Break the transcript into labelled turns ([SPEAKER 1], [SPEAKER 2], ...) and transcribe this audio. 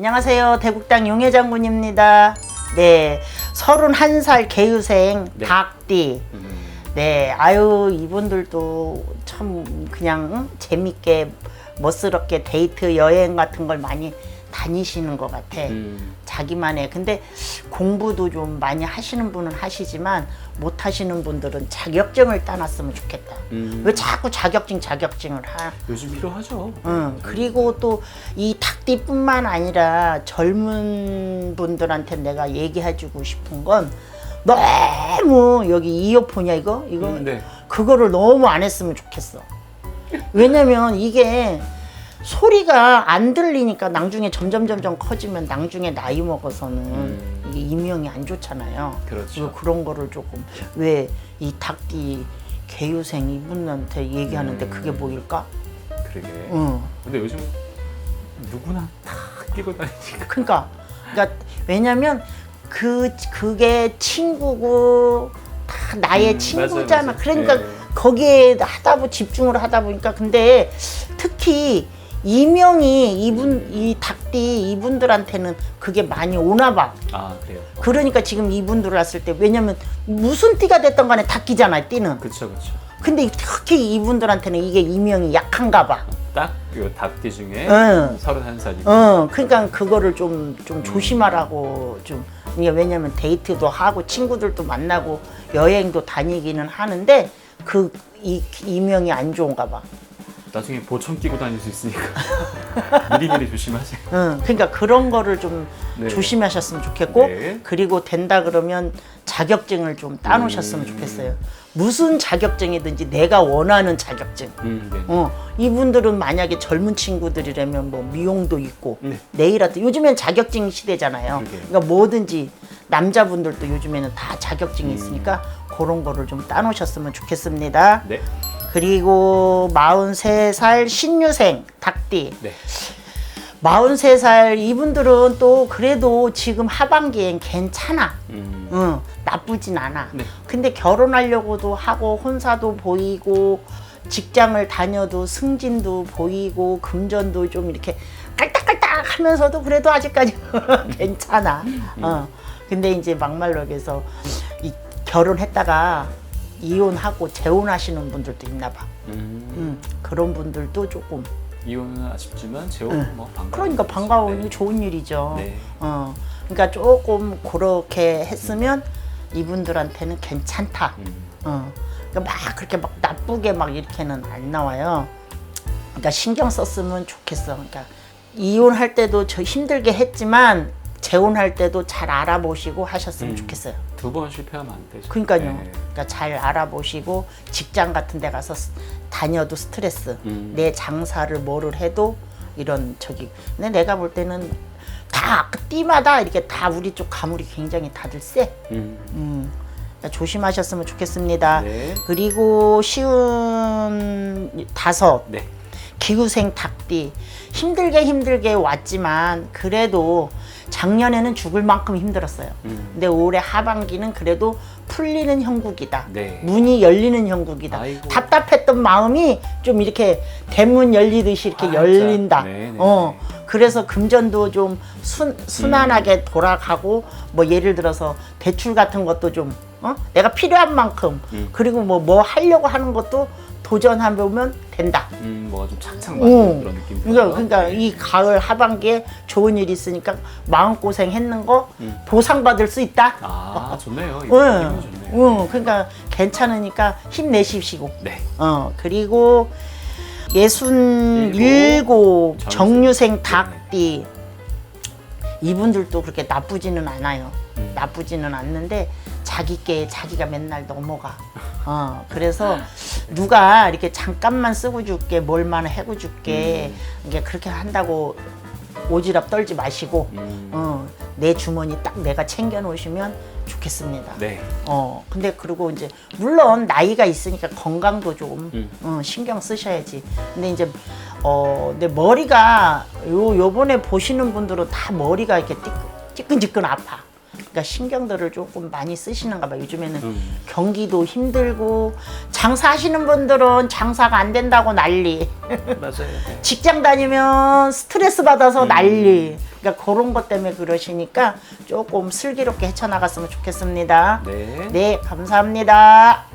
[SPEAKER 1] 안녕하세요. 대국당 용해 장군입니다. 네. 31살 개유생
[SPEAKER 2] 네.
[SPEAKER 1] 닭띠. 네. 아유, 이분들도 참 그냥 응? 재밌게 멋스럽게 데이트 여행 같은 걸 많이 다니시는 것 같아.
[SPEAKER 2] 음.
[SPEAKER 1] 자기만의 근데 공부도 좀 많이 하시는 분은 하시지만 못 하시는 분들은 자격증을 따놨으면 좋겠다.
[SPEAKER 2] 음.
[SPEAKER 1] 왜 자꾸 자격증 자격증을 하?
[SPEAKER 2] 요즘 필요하죠.
[SPEAKER 1] 응. 그리고 또 이 닭띠뿐만 아니라 젊은 분들한테 내가 얘기해주고 싶은 건 너무 여기 이어폰이야 이거 이거
[SPEAKER 2] 음, 네.
[SPEAKER 1] 그거를 너무 안 했으면 좋겠어. 왜냐면 이게 소리가 안 들리니까 나중에 점점 점점 커지면 나중에 나이 먹어서는
[SPEAKER 2] 음.
[SPEAKER 1] 이게 이명이 안 좋잖아요.
[SPEAKER 2] 그렇죠.
[SPEAKER 1] 그런 거를 조금 왜 이 닭띠 개유생 이분한테 얘기하는데
[SPEAKER 2] 음.
[SPEAKER 1] 그게 뭐일까?
[SPEAKER 2] 그러게.
[SPEAKER 1] 응.
[SPEAKER 2] 근데 요즘 누구나 다 끼고 다니니까.
[SPEAKER 1] 그러니까 그러니까 왜냐면 그 그게 친구고 다 나의
[SPEAKER 2] 음,
[SPEAKER 1] 친구잖아.
[SPEAKER 2] 맞아요, 맞아요.
[SPEAKER 1] 그러니까
[SPEAKER 2] 네.
[SPEAKER 1] 거기에 하다 보 집중을 하다 보니까 근데 특히 이명이 이분 이 닭띠 이분들한테는 그게 많이 오나 봐.
[SPEAKER 2] 아 그래요.
[SPEAKER 1] 그러니까 지금 이분들 왔을 때 왜냐면 무슨 띠가 됐던 간에 닭띠잖아 띠는.
[SPEAKER 2] 그렇죠, 그렇죠.
[SPEAKER 1] 근데 특히 이분들한테는 이게 이명이 약한가 봐.
[SPEAKER 2] 딱요 닭띠 중에
[SPEAKER 1] 응.
[SPEAKER 2] 31살이고.
[SPEAKER 1] 어, 그러니까 그거를 좀, 좀 조심하라고 좀. 이게 왜냐면 데이트도 하고 친구들도 만나고 여행도 다니기는 하는데 그, 이, 이명이 안 좋은가 봐.
[SPEAKER 2] 나중에 보청 끼고 다닐 수 있으니까 미리미리 조심하세요.
[SPEAKER 1] 응, 그러니까 그런 거를 좀
[SPEAKER 2] 네.
[SPEAKER 1] 조심하셨으면 좋겠고,
[SPEAKER 2] 네.
[SPEAKER 1] 그리고 된다 그러면 자격증을 좀 따놓으셨으면
[SPEAKER 2] 음.
[SPEAKER 1] 좋겠어요. 무슨 자격증이든지 내가 원하는 자격증.
[SPEAKER 2] 음, 네.
[SPEAKER 1] 어, 이분들은 만약에 젊은 친구들이라면 뭐 미용도 있고
[SPEAKER 2] 네.
[SPEAKER 1] 네일 아트 요즘엔 자격증 시대잖아요.
[SPEAKER 2] 그러게요.
[SPEAKER 1] 그러니까 뭐든지 남자분들도 요즘에는 다 자격증이
[SPEAKER 2] 음.
[SPEAKER 1] 있으니까 그런 거를 좀 따놓으셨으면 좋겠습니다.
[SPEAKER 2] 네.
[SPEAKER 1] 그리고 43살 신유생 닭띠
[SPEAKER 2] 네.
[SPEAKER 1] 43살 이분들은 또 그래도 지금 하반기엔 괜찮아.
[SPEAKER 2] 음.
[SPEAKER 1] 응, 나쁘진 않아.
[SPEAKER 2] 네.
[SPEAKER 1] 근데 결혼하려고도 하고 혼사도 보이고 직장을 다녀도 승진도 보이고 금전도 좀 이렇게 깔딱깔딱 하면서도 그래도 아직까지 괜찮아. 어. 근데 이제 막말로 얘기해서 이 결혼했다가 이혼하고 재혼하시는 분들도 있나 봐.
[SPEAKER 2] 음.
[SPEAKER 1] 음, 그런 분들도 조금
[SPEAKER 2] 이혼은 아쉽지만 재혼은 뭐 반가워.
[SPEAKER 1] 그러니까 반가우니 좋은 일이죠.
[SPEAKER 2] 네.
[SPEAKER 1] 어, 그러니까 조금 그렇게 했으면 이분들한테는 괜찮다.
[SPEAKER 2] 음.
[SPEAKER 1] 어, 그러니까 막 그렇게 막 나쁘게 막 이렇게는 안 나와요. 그러니까 신경 썼으면 좋겠어. 그러니까 이혼할 때도 저 힘들게 했지만 재혼할 때도 잘 알아보시고 하셨으면
[SPEAKER 2] 음.
[SPEAKER 1] 좋겠어요.
[SPEAKER 2] 두 번 실패하면 안 되죠.
[SPEAKER 1] 그러니까요.
[SPEAKER 2] 네.
[SPEAKER 1] 그러니까 잘 알아보시고 직장 같은 데 가서 스- 다녀도 스트레스,
[SPEAKER 2] 음.
[SPEAKER 1] 내 장사를 뭐를 해도 이런 저기. 근데 내가 볼 때는 다그 띠마다 이렇게 다 우리 쪽 가물이 굉장히 다들 세.
[SPEAKER 2] 음.
[SPEAKER 1] 음. 그러니까 조심하셨으면 좋겠습니다.
[SPEAKER 2] 네.
[SPEAKER 1] 그리고 쉬운 다섯
[SPEAKER 2] 네.
[SPEAKER 1] 기후생 닭띠 힘들게 힘들게 왔지만 그래도 작년에는 죽을 만큼 힘들었어요.
[SPEAKER 2] 음.
[SPEAKER 1] 근데 올해 하반기는 그래도 풀리는 형국이다.
[SPEAKER 2] 네.
[SPEAKER 1] 문이 열리는 형국이다.
[SPEAKER 2] 아이고.
[SPEAKER 1] 답답했던 마음이 좀 이렇게 대문 열리듯이 이렇게
[SPEAKER 2] 아,
[SPEAKER 1] 열린다.
[SPEAKER 2] 진짜? 네네.
[SPEAKER 1] 어. 그래서 금전도 좀 순, 순환하게 돌아가고 뭐 예를 들어서 대출 같은 것도 좀 어? 내가 필요한 만큼
[SPEAKER 2] 음.
[SPEAKER 1] 그리고 뭐뭐 하려고 하는 것도 도전해 보면 된다.
[SPEAKER 2] 음, 뭐가 좀 착착
[SPEAKER 1] 응.
[SPEAKER 2] 맞는 그런 느낌이
[SPEAKER 1] 그러니까. 그러니까
[SPEAKER 2] 네.
[SPEAKER 1] 이 가을 하반기에 좋은 일이 있으니까 마음고생 했는 거
[SPEAKER 2] 음.
[SPEAKER 1] 보상받을 수 있다.
[SPEAKER 2] 아, 좋네요.
[SPEAKER 1] 응,
[SPEAKER 2] 이거 느낌이 좋네요.
[SPEAKER 1] 응, 그러니까 괜찮으니까 힘내십시고.
[SPEAKER 2] 네.
[SPEAKER 1] 어, 그리고 예순 일곱
[SPEAKER 2] 정유생.
[SPEAKER 1] 정유생 닭띠 이분들도 그렇게 나쁘지는 않아요.
[SPEAKER 2] 음.
[SPEAKER 1] 나쁘지는 않는데 자기께 자기가 맨날 넘어가. 어, 그래서 누가 이렇게 잠깐만 쓰고 줄게, 뭘만 해고 줄게, 이게 그렇게 한다고 오지랖 떨지 마시고,
[SPEAKER 2] 음.
[SPEAKER 1] 어, 내 주머니 딱 내가 챙겨 놓으시면 좋겠습니다.
[SPEAKER 2] 네.
[SPEAKER 1] 어, 근데 그리고 이제 물론 나이가 있으니까 건강도 좀
[SPEAKER 2] 음.
[SPEAKER 1] 어, 신경 쓰셔야지. 근데 이제 어, 내 머리가 요 요번에 보시는 분들은 다 머리가 이렇게 띠, 찌끈찌끈 아파. 그러니까 신경들을 조금 많이 쓰시는가 봐. 요즘에는
[SPEAKER 2] 음.
[SPEAKER 1] 경기도 힘들고 장사하시는 분들은 장사가 안 된다고 난리.
[SPEAKER 3] 맞아요.
[SPEAKER 1] 직장 다니면 스트레스 받아서 난리. 그러니까 그런 것 때문에 그러시니까 조금 슬기롭게 헤쳐나갔으면 좋겠습니다.
[SPEAKER 3] 네.
[SPEAKER 1] 네, 감사합니다.